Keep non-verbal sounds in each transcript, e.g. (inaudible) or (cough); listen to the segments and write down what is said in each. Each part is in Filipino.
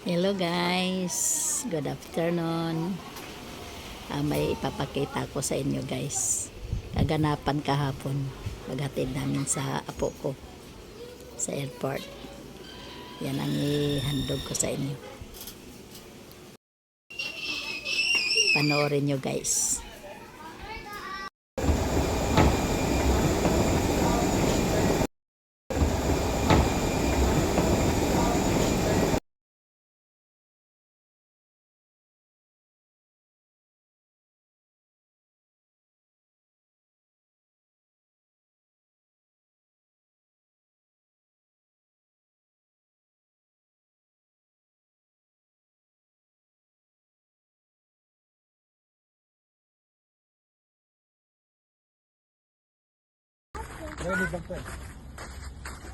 Hello guys, good afternoon. Ah, may ipapakita ko sa inyo guys. Kaganapan kahapon. Paghatid namin sa apo ko sa airport. Yan ang ihandog ko sa inyo. Panoorin nyo guys.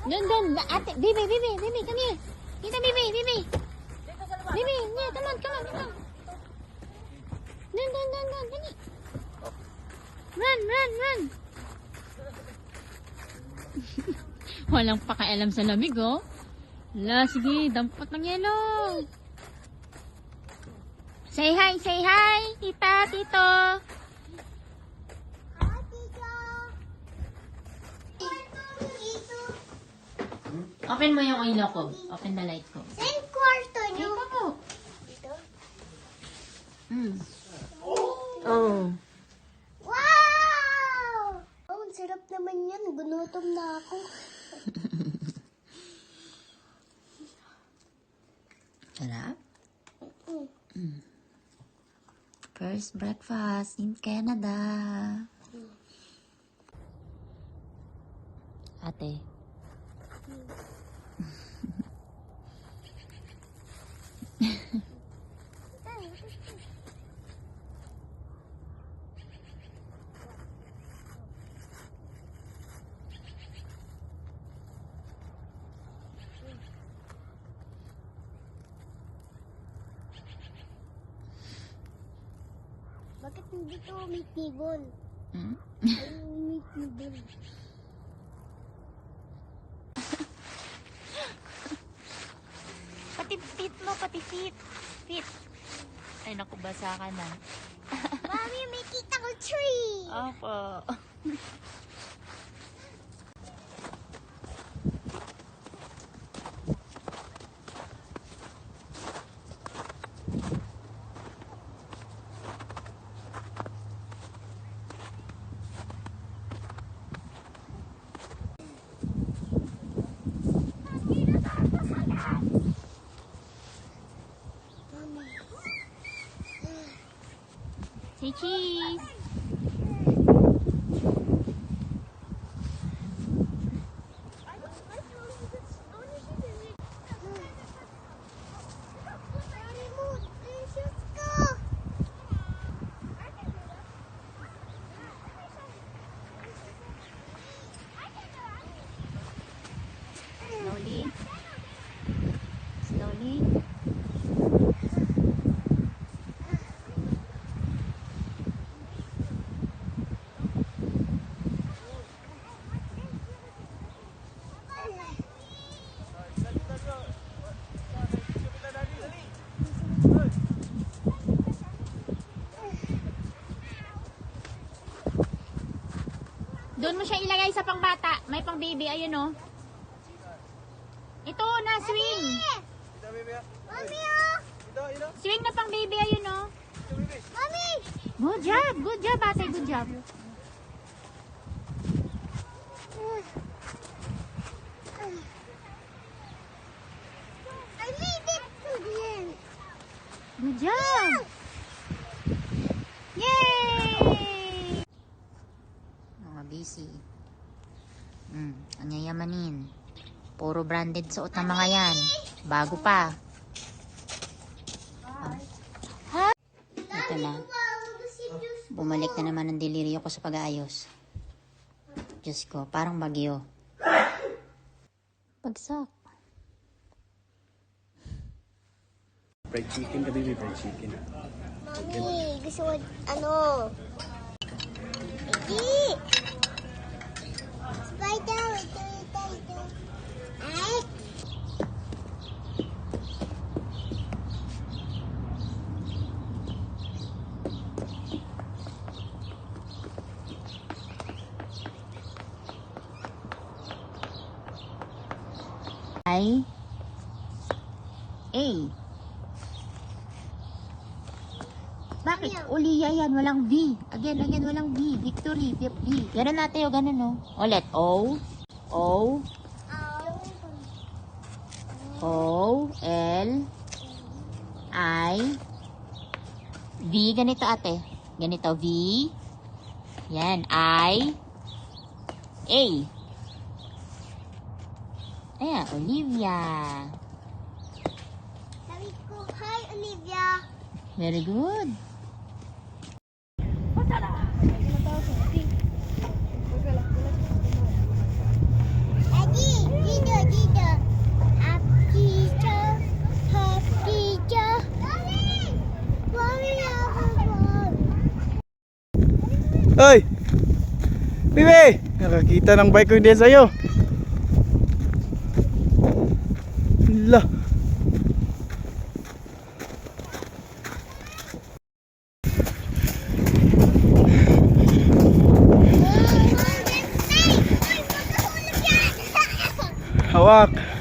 Doon, doon. La- Ate, baby, baby, baby, come here. Dito, baby, baby. Baby, yeah, come on, come on, come on. Doon, doon, doon, doon, dali. Run, run, run. (laughs) Walang pakialam sa lamig, oh. Ala, sige, dampot ng yelo. Say hi, say hi, tita, tito. Open mo yung ilaw ko. Open the light ko. Saan kwarto niyo? Ito po. Dito? Mm. Oh. Wow! Oh, ang sarap naman yan. Gunutom na ako. Sarap. Mm. First breakfast in Canada. Ate. Bakit hindi to may tibol? Hmm? Ay, may tibol. Pati feet mo, pati feet. Feet. Ay, naku, basa ka na. Mami, may kita ko tree! Opo. Say cheese. Doon mo siya ilagay sa pangbata. May pang baby, ayun oh. Ito na, swing. Mami! Swing na pang baby, ayun oh. Mami! Good job, good job, ate, good job. I made it to the end. Good job. Mga busy. Hmm, ang yayamanin. Puro branded suot ng mga yan. Bago pa. Ha? Ito na. Bumalik na naman ang delirio ko sa pag-aayos. Diyos ko, parang bagyo. Bagsak. Fried chicken ka, baby. Fried chicken. Mami, gusto mo, ano? Hindi! A. E. Bakit? Uliya yan. Walang V. Again, again, walang V. Victory. V. Ganun natin yung ganun, no? Ulit. O. O. O. L. I. V. Ganito, ate. Ganito. V. Yan. I. A. Ayan, Olivia. Sabi ko, hi, Olivia. Very good. Hoy! Bibi! Nakakita ng bike ko din sa'yo. Hala. Hawak. Hawak.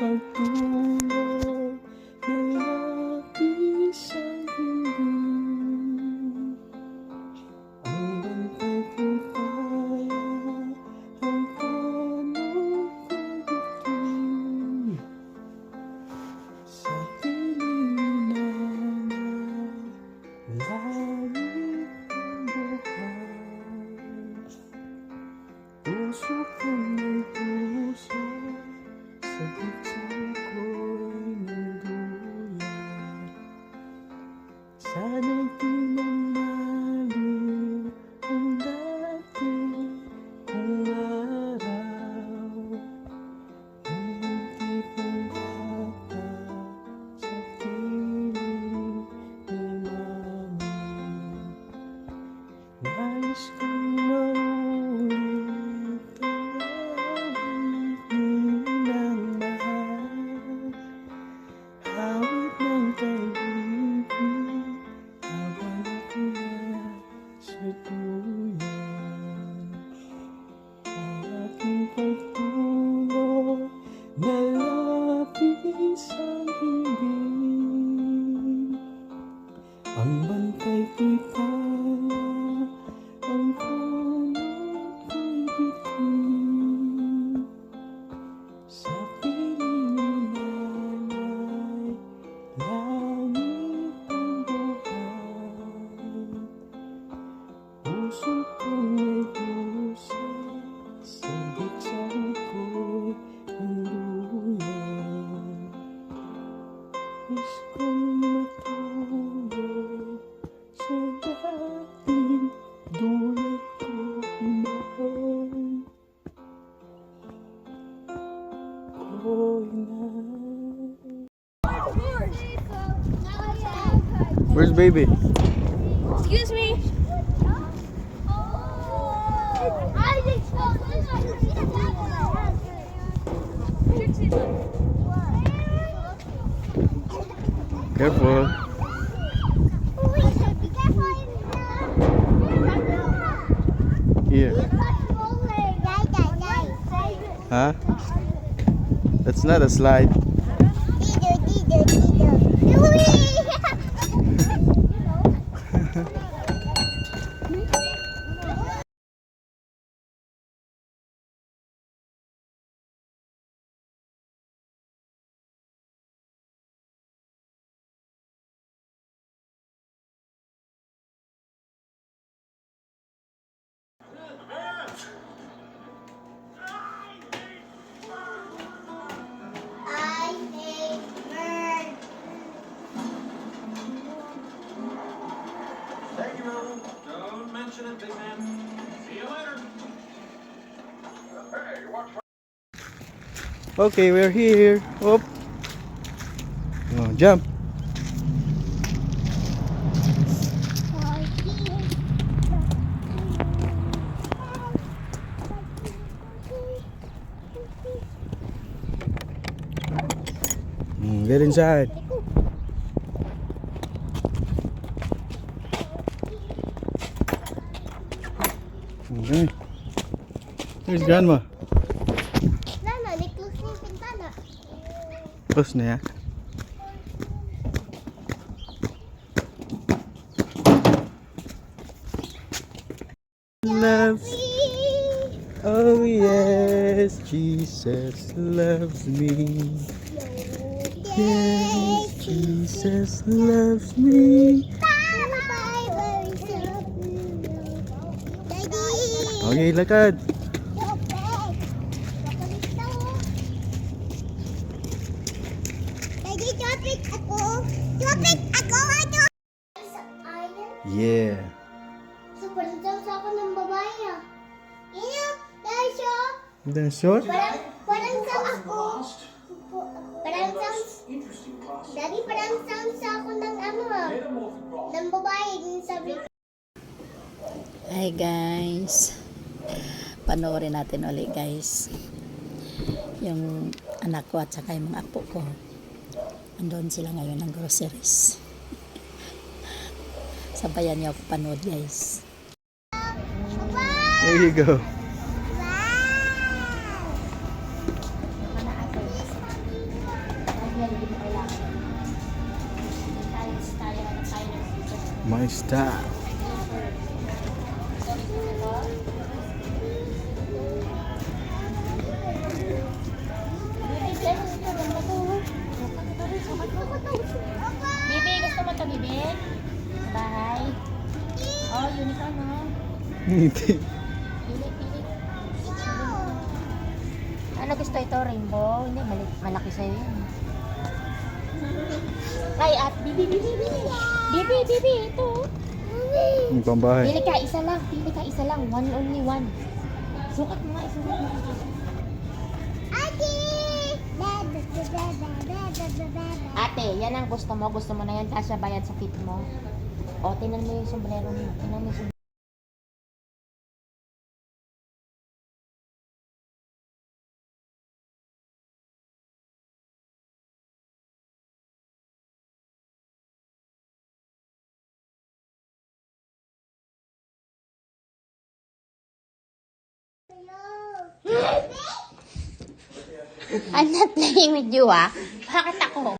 baju. Mm-hmm. Where's baby? Excuse me. Careful. Here. Huh? That's not a slide. Okay, we're here. Up. Oh, jump. Mm, get inside. Okay. Where's grandma? Close na yan. Loves. Oh yes, Jesus loves me. Yes, Jesus loves me. Okay, lakad. Daddy, topic ako. Topic ako. Ano? Sa island. Yeah. So, parang sa ako ng babae ah. Ino, dahil siya, Dinosaur? parang, parang sa ako. Parang sa, Daddy, parang sa sa ako ng ano ah. Ng babae, din sabi ko. Hi guys. Panoorin natin ulit guys. Yung anak ko at saka yung mga apo ko. Andun sila ngayon ng groceries. Sabayan niyo ako panood guys. There you go. My style. Pili. Ano gusto ito? Rainbow? Hindi, mali, malaki sa'yo yun. Ay, at Bibi, Bibi, Bibi. Bibi, Bibi, ito. Yung pambahay. Pili ka, isa lang. Pili ka, isa lang. One only one. Sukat mo nga, isukat mo. Ate! Ate, yan ang gusto mo. Gusto mo na yan. Kasya bayad sa tip mo. O, tinan mo yung sombrero mo. Tinan mo yung sombrero. I'm not playing with you, ah. Bakit ako?